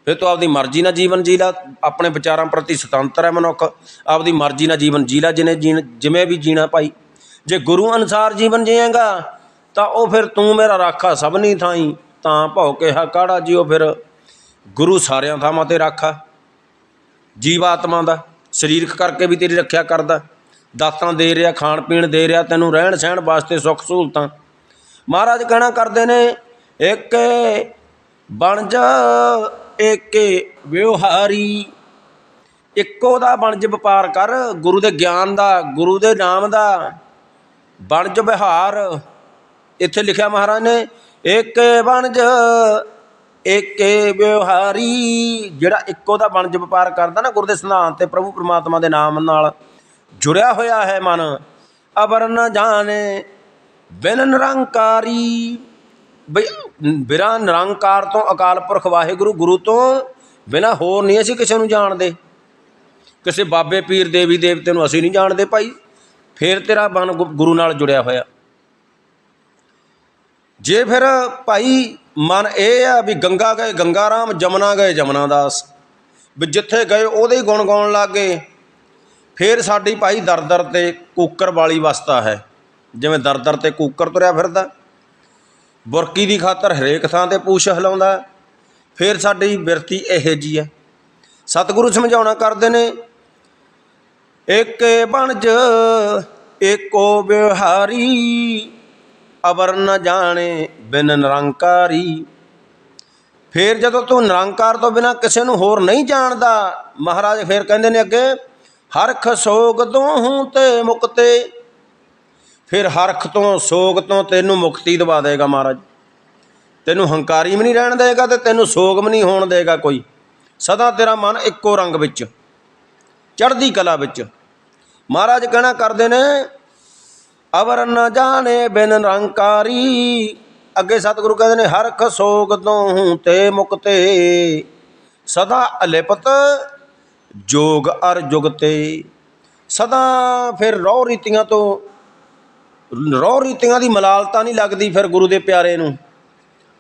ਫਿਰ ਤੂੰ ਆਪਦੀ ਮਰਜ਼ੀ ਨਾਲ ਜੀਵਨ ਜੀ ਲਾ, ਆਪਣੇ ਵਿਚਾਰਾਂ ਪ੍ਰਤੀ ਸੁਤੰਤਰ ਹੈ ਮਨੁੱਖ। ਆਪਦੀ ਮਰਜ਼ੀ ਨਾਲ ਜੀਵਨ ਜੀ ਲਾ ਜਿਹਨੇ ਜੀਣ, ਜਿਵੇਂ ਵੀ ਜੀਣਾ ਭਾਈ। ਜੇ ਗੁਰੂ ਅਨੁਸਾਰ ਜੀਵਨ ਜੀਏਗਾ, ਤਾਂ ਉਹ ਫਿਰ ਤੂੰ ਮੇਰਾ ਰਾਖਾ ਸਭਨੀ ਥਾਈ, ਤਾਂ ਭਉ ਕਿਹਾ ਕਾੜਾ ਜਿਉ ਫਿਰ। ਗੁਰੂ ਸਾਰਿਆਂ ਥਾਵਾਂ ਤੇ ਰਾਖਾ। ਜੀਵ ਆਤਮਾ ਦਾ, ਸਰੀਰਕ ਕਰਕੇ ਵੀ ਤੇਰੀ ਰੱਖਿਆ ਕਰਦਾ। ਦਾਤਾਂ ਦੇ ਰਿਹਾ, ਖਾਣ ਪੀਣ ਦੇ ਰਿਹਾ, ਤੈਨੂੰ ਰਹਿਣ ਸਹਿਣ ਵਾਸਤੇ ਸੁੱਖ ਸਹੂਲਤਾਂ। ਮਹਾਰਾਜ ਕਹਿਣਾ ਕਰਦੇ ਨੇ, ਇੱਕ ਬਣ ਜਾ ਏਕੇ ਵਿਵਹਾਰੀ, ਇੱਕੋ ਦਾ ਬਣਜ ਵਪਾਰ ਕਰ, ਗੁਰੂ ਦੇ ਗਿਆਨ ਦਾ, ਗੁਰੂ ਦੇ ਨਾਮ ਦਾ ਬਣਜ ਵਿਹਾਰ। ਇੱਥੇ ਲਿਖਿਆ ਮਹਾਰਾਜ ਨੇ ਏਕੇ ਬਣਜ ਏਕੇ ਵਿਵਹਾਰੀ, ਜਿਹੜਾ ਇੱਕੋ ਦਾ ਬਣਜ ਵਪਾਰ ਕਰਦਾ ਨਾ ਗੁਰੂ ਦੇ ਸਿਧਾਂਤ ਤੇ ਪ੍ਰਭੂ ਪ੍ਰਮਾਤਮਾ ਦੇ ਨਾਮ ਨਾਲ ਜੁੜਿਆ ਹੋਇਆ ਹੈ ਮਨ। ਅਬਰ ਨ ਜਾਣੇ, ਬਿਨ ਨਿਰੰਕਾਰੀ ਬਈ ਬਿਨਾਂ ਨਿਰੰਕਾਰ ਤੋਂ ਅਕਾਲ ਪੁਰਖ ਵਾਹਿਗੁਰੂ ਗੁਰੂ ਤੋਂ ਬਿਨਾਂ ਹੋਰ ਨਹੀਂ ਅਸੀਂ ਕਿਸੇ ਨੂੰ ਜਾਣਦੇ। ਕਿਸੇ ਬਾਬੇ ਪੀਰ ਦੇਵੀ ਦੇਵਤੇ ਨੂੰ ਅਸੀਂ ਨਹੀਂ ਜਾਣਦੇ ਭਾਈ। ਫੇਰ ਤੇਰਾ ਮਨ ਗੁ- ਗੁਰੂ ਨਾਲ ਜੁੜਿਆ ਹੋਇਆ। ਜੇ ਫਿਰ ਭਾਈ ਮਨ ਇਹ ਆ ਵੀ ਗੰਗਾ ਗਏ ਗੰਗਾ ਰਾਮ ਜਮਨਾ ਗਏ ਜਮਨਾ ਦਾਸ ਵੀ ਜਿੱਥੇ ਗਏ ਉਹਦੇ ਹੀ ਗੁਣ ਗਾਉਣ ਲੱਗ ਗਏ। ਫੇਰ ਸਾਡੀ ਭਾਈ ਦਰਦਰ ਤੇ ਕੂਕਰ ਵਾਲੀ ਵਸਤਾ ਹੈ। ਜਿਵੇਂ ਦਰਦਰ ਤੇ ਕੂਕਰ ਤੁਰਿਆ ਫਿਰਦਾ। ਬੁਰਕੀ ਦੀ ਖਾਤਰ ਹਰੇਕ ਥਾਂ ਤੇ ਪੂਛ ਹਿਲਾਉਂਦਾ ਫਿਰ ਸਾਡੀ ਬਿਰਤੀ ਇਹੋ ਜੀ ਹੈ। ਸਤਿਗੁਰੂ ਸਮਝਾਉਣਾ ਕਰਦੇ ਨੇ, ਏਕੇ ਬਣਜ, ਏਕੋ ਵਿਵਹਾਰੀ ਅਵਰ ਨ ਜਾਣੇ ਬਿਨ ਨਿਰੰਕਾਰੀ। ਫਿਰ ਜਦੋਂ ਤੂੰ ਨਿਰੰਕਾਰ ਤੋਂ ਬਿਨਾ ਕਿਸੇ ਨੂੰ ਹੋਰ ਨਹੀਂ ਜਾਣਦਾ, ਮਹਾਰਾਜ ਫਿਰ ਕਹਿੰਦੇ ਨੇ ਅੱਗੇ, ਹਰਖ ਸੋਗ ਦੋਹੂੰ ਤੇ ਮੁਕਤੇ ਫਿਰ ਹਰਖ ਤੋਂ ਸੋਗ ਤੋਂ ਤੈਨੂੰ ਮੁਕਤੀ ਦਵਾ ਦੇਗਾ ਮਹਾਰਾਜ। ਤੈਨੂੰ ਹੰਕਾਰੀ ਵੀ ਨਹੀਂ ਰਹਿਣ ਦੇਗਾ ਤੇ ਤੈਨੂੰ ਸੋਗ ਵੀ ਨਹੀਂ ਹੋਣ ਦੇਗਾ ਕੋਈ। ਸਦਾ ਤੇਰਾ ਮਨ ਇੱਕੋ ਰੰਗ ਵਿੱਚ, ਚੜ੍ਹਦੀ ਕਲਾ ਵਿੱਚ। ਮਹਾਰਾਜ ਕਹਿਣਾ ਕਰਦੇ ਨੇ, ਅਵਰ ਨ ਜਾਣੇ ਬਿਨ ਨਿਰੰਕਾਰੀ। ਅੱਗੇ ਸਤਿਗੁਰੂ ਕਹਿੰਦੇ ਨੇ, ਹਰਖ ਸੋਗ ਤੋਂ ਹੂੰ ਤੇ ਮੁਕਤੇ। ਸਦਾ ਅਲਿਪਤ ਜੋਗ ਅਰ ਜੁਗਤੇ। ਸਦਾ ਫਿਰ ਰੌ ਰੀਤੀਆਂ ਤੋਂ ਰੋਹ ਰੀਤੀਆਂ ਦੀ ਮਲਾਲਤਾ ਨਹੀਂ ਲੱਗਦੀ ਫਿਰ ਗੁਰੂ ਦੇ ਪਿਆਰੇ ਨੂੰ।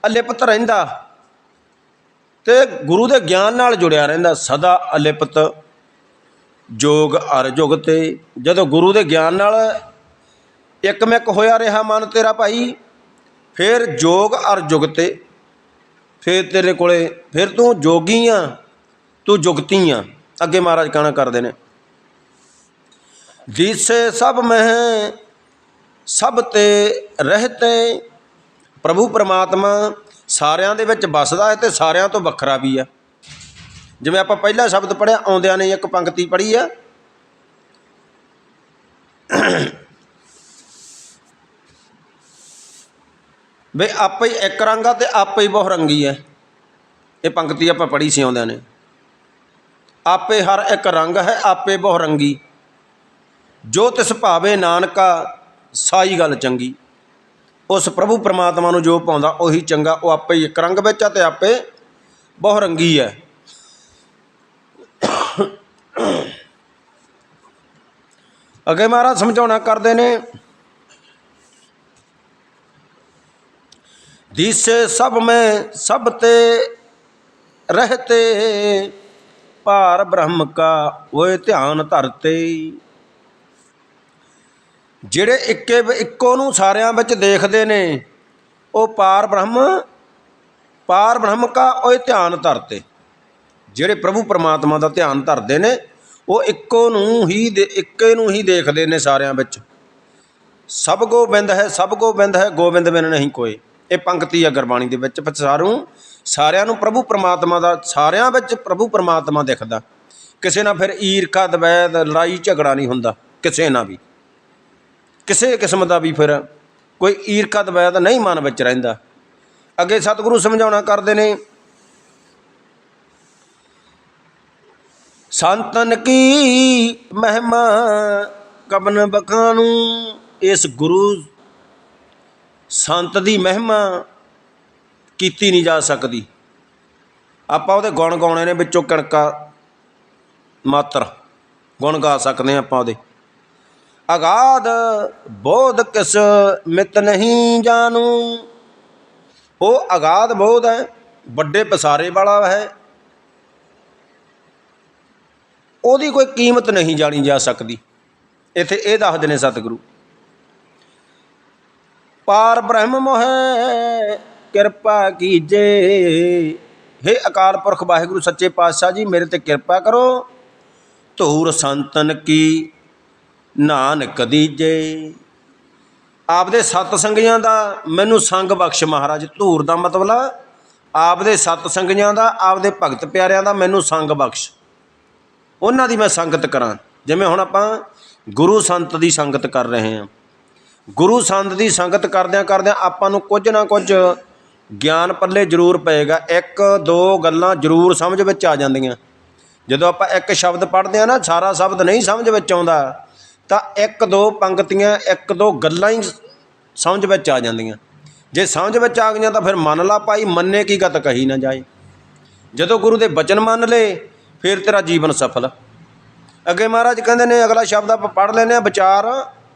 ਅਲਿਪਤ ਰਹਿੰਦਾ। ਤੇ ਗੁਰੂ ਦੇ ਗਿਆਨ ਨਾਲ ਜੁੜਿਆ ਰਹਿੰਦਾ। ਸਦਾ ਅਲਿਪਤ ਜੋਗ ਅਰ ਜੁਗਤੇ ਜਦੋਂ ਗੁਰੂ ਦੇ ਗਿਆਨ ਨਾਲ ਇੱਕਮਿਕ ਹੋਇਆ ਰਿਹਾ ਮਨ ਤੇਰਾ ਭਾਈ, ਫਿਰ ਜੋਗ ਅਰ ਜੁਗਤੇ ਫਿਰ ਤੇਰੇ ਕੋਲੇ, ਫਿਰ ਤੂੰ ਜੋਗੀ ਆ, ਤੂੰ ਜੁਗਤੀ ਆ। ਅੱਗੇ ਮਹਾਰਾਜ ਕਹਿਣਾ ਕਰਦੇ ਨੇ? ਜਿਸੇ ਸਭ ਮਹਿ ਸਭ ਤੇ ਰਹਤੇ ਪ੍ਰਭੂ ਪਰਮਾਤਮਾ ਸਾਰਿਆਂ ਦੇ ਵਿੱਚ ਵੱਸਦਾ ਹੈ ਤੇ ਸਾਰਿਆਂ ਤੋਂ ਵੱਖਰਾ ਵੀ ਆ ਜਿਵੇਂ ਆਪਾਂ ਪਹਿਲਾ ਸ਼ਬਦ ਪੜਿਆ ਆਉਂਦਿਆਂ ਨੇ ਇੱਕ ਪੰਕਤੀ ਪੜ੍ਹੀ ਆ ਵੇ ਆਪੇ ਇੱਕ ਰੰਗ ਆ ਤੇ ਆਪੇ ਹੀ ਬਹੁ ਰੰਗੀ ਹੈ। ਇਹ ਪੰਕਤੀ ਆਪਾਂ ਪੜ੍ਹੀ ਸੀ ਆਉਂਦਿਆਂ ਨੇ। ਆਪੇ ਹਰ ਇੱਕ ਰੰਗ ਹੈ, ਆਪੇ ਬਹੁ ਰੰਗੀ। ਜੋ ਤਿਸ ਭਾਵੇ ਨਾਨਕਾ ਸਾਈ ਗੱਲ ਚੰਗੀ। ਉਸ ਪ੍ਰਭੂ ਪਰਮਾਤਮਾ ਨੂੰ ਜੋ ਪਾਉਂਦਾ, ਉਹੀ ਚੰਗਾ। ਉਹ ਆਪੇ ਹੀ ਇੱਕ ਰੰਗ ਵਿੱਚ ਆ ਤੇ ਆਪੇ ਬਹੁ ਰੰਗੀ ਹੈ। ਅਗੇ ਮਹਾਰਾਜ ਸਮਝਾਉਣਾ ਕਰਦੇ ਨੇ, ਦਿਸੇ ਸਭ ਮੈਂ ਸਭ ਤੇ ਰਹਤੇ, ਭਾਰ ਬ੍ਰਹਮ ਕਾ ਓਏ ਧਿਆਨ ਧਰਤੇ। ਜਿਹੜੇ ਇੱਕੇ ਇੱਕੋ ਨੂੰ ਸਾਰਿਆਂ ਵਿੱਚ ਦੇਖਦੇ ਨੇ, ਉਹ ਪਾਰ ਬ੍ਰਹਮ ਪਾਰ ਬ੍ਰਹਮ ਕਾ ਓਏ ਧਿਆਨ ਧਰਤੇ। ਜਿਹੜੇ ਪ੍ਰਭੂ ਪਰਮਾਤਮਾ ਦਾ ਧਿਆਨ ਧਰਦੇ ਨੇ, ਉਹ ਇੱਕੋ ਨੂੰ ਹੀ ਦੇ- ਇੱਕੇ ਨੂੰ ਹੀ ਦੇਖਦੇ ਨੇ ਸਾਰਿਆਂ ਵਿੱਚ। ਸਭ ਗੋਬਿੰਦ ਹੈ, ਸਭ ਗੋਬਿੰਦ ਹੈ, ਗੋਬਿੰਦ ਬਿਨ ਨਹੀਂ ਕੋਈ। ਇਹ ਪੰਕਤੀ ਆ ਗੁਰਬਾਣੀ ਦੇ ਵਿੱਚ ਪਸਾਰੂ ਸਾਰਿਆਂ ਨੂੰ ਪ੍ਰਭੂ ਪਰਮਾਤਮਾ ਦਾ ਸਾਰਿਆਂ ਵਿੱਚ ਪ੍ਰਭੂ ਪਰਮਾਤਮਾ ਦਿਖਦਾ। ਕਿਸੇ ਨਾਲ ਫਿਰ ਈਰਖਾ, ਦਵੈਦ, ਲੜਾਈ, ਝਗੜਾ ਨਹੀਂ ਹੁੰਦਾ, ਕਿਸੇ ਨਾਲ ਵੀ। ਕਿਸੇ ਕਿਸਮ ਦਾ ਵੀ ਫਿਰ ਕੋਈ ਈਰਖਾ ਦਬਾਅ ਨਹੀਂ ਮਨ ਵਿੱਚ ਰਹਿੰਦਾ। ਅੱਗੇ ਸਤਿਗੁਰੂ ਸਮਝਾਉਣਾ ਕਰਦੇ ਨੇ, ਸੰਤਨ ਕੀ ਮਹਿਮਾ ਕਬਨ ਬਖਾਨੂ ਇਸ ਗੁਰੂ ਸੰਤ ਦੀ ਮਹਿਮਾ ਕੀਤੀ ਨਹੀਂ ਜਾ ਸਕਦੀ। ਆਪਾਂ ਉਹਦੇ ਗੁਣ ਗਾਉਣੇ ਨੇ ਵਿੱਚੋਂ ਕਣਕਾ ਮਾਤਰ ਗੁਣ ਗਾ ਸਕਦੇ ਹਾਂ ਆਪਾਂ ਉਹਦੇ। ਅਗਾਧ ਬੋਧ ਕਿਸ ਮਿਤ ਨਹੀਂ ਜਾਣੂ। ਉਹ ਅਗਾਧ ਬੋਧ ਹੈ, ਵੱਡੇ ਪਸਾਰੇ ਵਾਲਾ ਹੈ। ਉਹਦੀ ਕੋਈ ਕੀਮਤ ਨਹੀਂ ਜਾਣੀ ਜਾ ਸਕਦੀ। ਇੱਥੇ ਇਹ ਦੱਸਦੇ ਨੇ ਸਤਿਗੁਰੂ। ਪਾਰ ਬ੍ਰਹਮ ਮੋਹਿ, ਕਿਰਪਾ ਕੀਜੇ। हे ਅਕਾਲ ਪੁਰਖ ਵਾਹਿਗੁਰੂ, ਸੱਚੇ ਪਾਤਸ਼ਾਹ ਜੀ, ਮੇਰੇ ਤੇ ਕਿਰਪਾ ਕਰੋ। ਧੂਰ ਸੰਤਨ ਕੀ ਨਾਨਕ ਦੀਜੇ। ਆਪਦੇ ਸਤ ਸੰਗੀਆਂ ਦਾ ਮੈਨੂੰ ਸੰਗ ਬਖਸ਼ ਮਹਾਰਾਜ, ਧੂਰ ਦਾ ਮਤਲਬ ਆਪਦੇ ਸਤ ਸੰਗੀਆਂ ਦਾ, ਆਪਦੇ ਭਗਤ ਪਿਆਰਿਆਂ ਦਾ ਮੈਨੂੰ ਸੰਗ ਬਖਸ਼। ਉਹਨਾਂ ਦੀ ਮੈਂ ਸੰਗਤ ਕਰਾਂ। ਜਿਵੇਂ ਹੁਣ ਆਪਾਂ ਗੁਰੂ ਸੰਤ ਦੀ ਸੰਗਤ ਕਰ ਰਹੇ ਹਾਂ। ਗੁਰੂ ਸੰਤ ਦੀ ਸੰਗਤ ਕਰਦਿਆਂ ਕਰਦਿਆਂ ਆਪਾਂ ਨੂੰ ਕੁਝ ਨਾ ਕੁਝ ਗਿਆਨ ਪੱਲੇ ਜ਼ਰੂਰ ਪਏਗਾ। ਇੱਕ, ਦੋ ਗੱਲਾਂ ਜ਼ਰੂਰ ਸਮਝ ਵਿੱਚ ਆ ਜਾਂਦੀਆਂ। ਜਦੋਂ ਆਪਾਂ ਇੱਕ ਸ਼ਬਦ ਪੜ੍ਹਦੇ ਆ ਨਾ, ਸਾਰਾ ਸ਼ਬਦ ਨਹੀਂ ਸਮਝ ਵਿੱਚ ਆਉਂਦਾ। ਤਾਂ ਇੱਕ ਦੋ ਪੰਕਤੀਆਂ, ਇੱਕ ਦੋ ਗੱਲਾਂ ਹੀ ਸਮਝ ਵਿੱਚ ਆ ਜਾਂਦੀਆਂ। ਜੇ ਸਮਝ ਵਿੱਚ ਆ ਗਈਆਂ ਤਾਂ ਫਿਰ ਮੰਨ ਲਾ ਭਾਈ, ਮੰਨੇ ਕੀ ਗਤ ਕਹੀ ਨਾ ਜਾਏ। ਜਦੋਂ ਗੁਰੂ ਦੇ ਬਚਨ ਮੰਨ ਲਏ, ਫਿਰ ਤੇਰਾ ਜੀਵਨ ਸਫਲ। ਅੱਗੇ ਮਹਾਰਾਜ ਕਹਿੰਦੇ ਨੇ, ਅਗਲਾ ਸ਼ਬਦ ਆਪਾਂ ਪੜ੍ਹ ਲੈਨੇ ਆ ਵਿਚਾਰ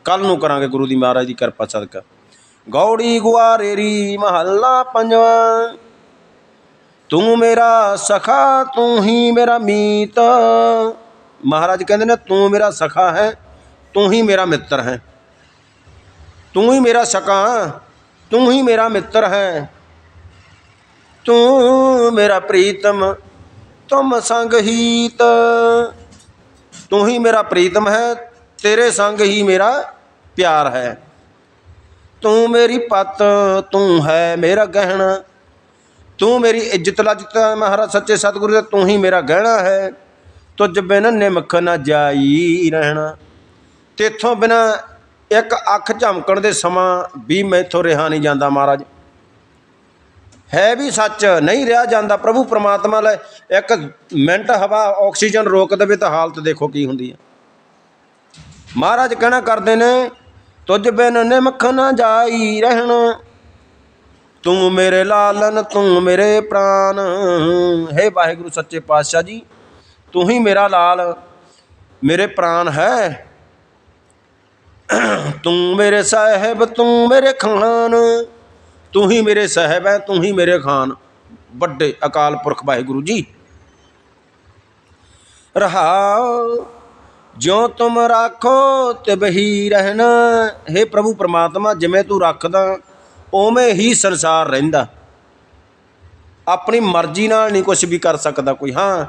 ਕੱਲ ਨੂੰ ਕਰਾਂਗੇ ਗੁਰੂ ਦੀ ਮਹਾਰਾਜ ਦੀ ਕਿਰਪਾ ਸਦਕਾ। ਗੌੜੀ ਗੁਆਰੇਰੀ ਮਹੱਲਾ ਪੰਜਵਾਂ, ਤੂੰ ਮੇਰਾ ਸਖਾ, ਤੂੰ ਹੀ ਮੇਰਾ ਮੀਤ। ਮਹਾਰਾਜ ਕਹਿੰਦੇ ਨੇ, ਤੂੰ ਮੇਰਾ ਸਖਾ ਹੈ। ਤੂੰ ਹੀ ਮੇਰਾ ਮਿੱਤਰ ਹੈ। ਤੂੰ ਹੀ ਮੇਰਾ ਸਕਾ, ਤੂੰ ਹੀ ਮੇਰਾ ਮਿੱਤਰ ਹੈ। ਤੂੰ ਮੇਰਾ ਪ੍ਰੀਤਮ, ਤੁਮ ਸੰਗ ਹੀਤ। ਤੂੰ ਹੀ ਮੇਰਾ ਪ੍ਰੀਤਮ ਹੈ, ਤੇਰੇ ਸੰਗ ਹੀ ਮੇਰਾ ਪਿਆਰ ਹੈ। ਤੂੰ ਮੇਰੀ ਪਤ, ਤੂੰ ਹੈ ਮੇਰਾ ਗਹਿਣਾ। ਤੂੰ ਮੇਰੀ ਇੱਜ਼ਤ ਲੱਜਤ ਮਹਾਰਾਜ ਸੱਚੇ ਸਤਿਗੁਰੂ ਦੇ, ਤੂੰ ਹੀ ਮੇਰਾ ਗਹਿਣਾ ਹੈ। ਤੁਝ ਬਿਨ ਨਿਮਖ ਨਾ ਜਾਈ ਰਹਿਣਾ। ਇੱਥੋਂ ਬਿਨਾਂ ਇੱਕ ਅੱਖ ਝਮਕਣ ਦੇ ਸਮਾਂ ਵੀ ਮੈਥੋਂ ਰਿਹਾ ਨਹੀਂ ਜਾਂਦਾ ਮਹਾਰਾਜ। ਹੈ ਵੀ ਸੱਚ, ਨਹੀਂ ਰਿਹਾ ਜਾਂਦਾ। ਪ੍ਰਭੂ ਪ੍ਰਮਾਤਮਾ ਲੈ ਇੱਕ ਮਿੰਟ ਹਵਾ ਆਕਸੀਜਨ ਰੋਕ ਦੇਵੇ ਤਾਂ ਹਾਲਤ ਦੇਖੋ ਕੀ ਹੁੰਦੀ ਹੈ। ਮਹਾਰਾਜ ਕਹਿਣਾ ਕਰਦੇ ਨੇ, ਤੁਝ ਬਿਨ ਨਿਮਖ ਨਾ ਜਾਈ ਰਹਿਣ। ਤੂੰ ਮੇਰੇ ਲਾਲਨ, ਤੂੰ ਮੇਰੇ ਪ੍ਰਾਨ। ਹੈ ਵਾਹਿਗੁਰੂ ਸੱਚੇ ਪਾਤਸ਼ਾਹ ਜੀ, ਤੂੰ ਹੀ ਮੇਰਾ ਲਾਲ, ਮੇਰੇ ਪ੍ਰਾਨ ਹੈ। ਤੂੰ ਮੇਰੇ ਸਾਹਿਬ, ਤੂੰ ਮੇਰੇ ਖਾਨ। ਤੂੰ ਹੀ ਮੇਰੇ ਸਾਹਿਬ ਹੈ ਤੂੰ ਹੀ ਮੇਰੇ ਖਾਨ। ਵੱਡੇ ਅਕਾਲ ਪੁਰਖ ਵਾਹਿਗੁਰੂ ਜੀ। ਰਹਾਉ ਜਿਉ ਤੁਮ ਰਾਖੋ ਤੇ ਬਹੀ ਰਹਿਣਾ। हे ਪ੍ਰਭੂ ਪ੍ਰਮਾਤਮਾ, ਜਿਵੇਂ ਤੂੰ ਰੱਖਦਾ, ਉਵੇਂ ਹੀ ਸੰਸਾਰ ਰਹਿੰਦਾ। ਆਪਣੀ ਮਰਜ਼ੀ ਨਾਲ ਨਹੀਂ ਕੁਝ ਵੀ ਕਰ ਸਕਦਾ ਕੋਈ। ਹਾਂ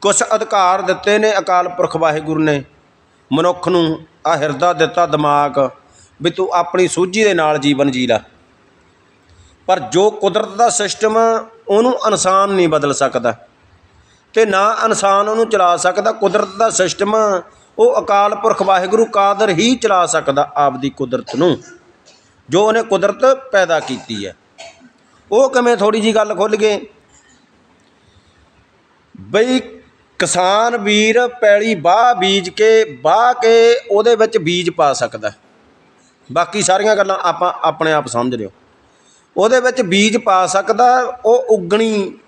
ਕੁਝ ਅਧਿਕਾਰ ਦਿੱਤੇ ਨੇ ਅਕਾਲ ਪੁਰਖ ਵਾਹਿਗੁਰੂ ਨੇ। ਮਨੁੱਖ ਨੂੰ ਆ ਹਿਰਦਾ ਦਿੱਤਾ ਦਿਮਾਗ ਵੀ ਤੂੰ ਆਪਣੀ ਸੂਝੀ ਦੇ ਨਾਲ ਜੀਵਨ ਜੀ ਲੈ। ਪਰ ਜੋ ਕੁਦਰਤ ਦਾ ਸਿਸਟਮ ਉਹਨੂੰ ਇਨਸਾਨ ਨਹੀਂ ਬਦਲ ਸਕਦਾ ਤੇ ਨਾ ਇਨਸਾਨ ਉਹਨੂੰ ਚਲਾ ਸਕਦਾ, ਕੁਦਰਤ ਦਾ ਸਿਸਟਮ ਉਹ ਅਕਾਲ ਪੁਰਖ ਵਾਹਿਗੁਰੂ ਕਾਦਰ ਹੀ ਚਲਾ ਸਕਦਾ ਆਪਦੀ ਕੁਦਰਤ ਨੂੰ, ਜੋ ਉਹਨੇ ਕੁਦਰਤ ਪੈਦਾ ਕੀਤੀ ਹੈ। ਉਹ ਕਿਵੇਂ ਥੋੜੀ ਜੀ ਗੱਲ ਖੁੱਲ ਗਏ ਬਈ ਕਿਸਾਨ ਵੀਰ ਪੈਲੀ ਬਾਹ ਬੀਜ ਕੇ, ਬਾਹ ਕੇ ਉਹਦੇ ਵਿੱਚ ਬੀਜ ਪਾ ਸਕਦਾ ਬਾਕੀ ਸਾਰੀਆਂ ਗੱਲਾਂ ਆਪਾਂ ਆਪਣੇ ਆਪ ਸਮਝ ਲਿਓ। ਉਹਦੇ ਵਿੱਚ ਬੀਜ ਪਾ ਸਕਦਾ, ਉਹ ਉਗਣੀ।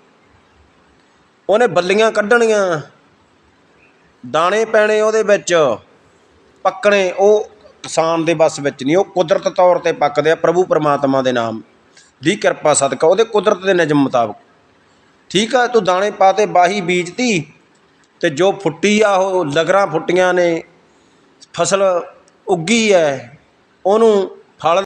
ਉਹਨੇ ਬੱਲੀਆਂ ਕੱਢਣੀਆਂ। ਦਾਣੇ ਪੈਣੇ ਉਹਦੇ ਵਿੱਚ, ਪੱਕਣੇ, ਉਹ ਕਿਸਾਨ ਦੇ ਬਸ ਵਿੱਚ ਨਹੀਂ, ਉਹ ਕੁਦਰਤ ਤੌਰ ਤੇ ਪੱਕਦੇ ਆ, ਪ੍ਰਭੂ ਪਰਮਾਤਮਾ ਦੇ ਨਾਮ ਦੀ ਕਿਰਪਾ ਸਦਕਾ, ਉਹਦੇ ਕੁਦਰਤ ਦੇ ਨਿਯਮ ਮੁਤਾਬਕ। ਠੀਕ ਆ, ਤੂੰ ਦਾਣੇ ਪਾ ਤੇ ਬਾਹੀ ਬੀਜਤੀ ਅਤੇ ਜੋ ਫੁੱਟੀ ਆ ਉਹ ਲਗਰਾਂ ਫੁੱਟੀਆਂ ਨੇ ਫਸਲ ਉੱਗੀ ਹੈ ਉਹਨੂੰ ਫਲ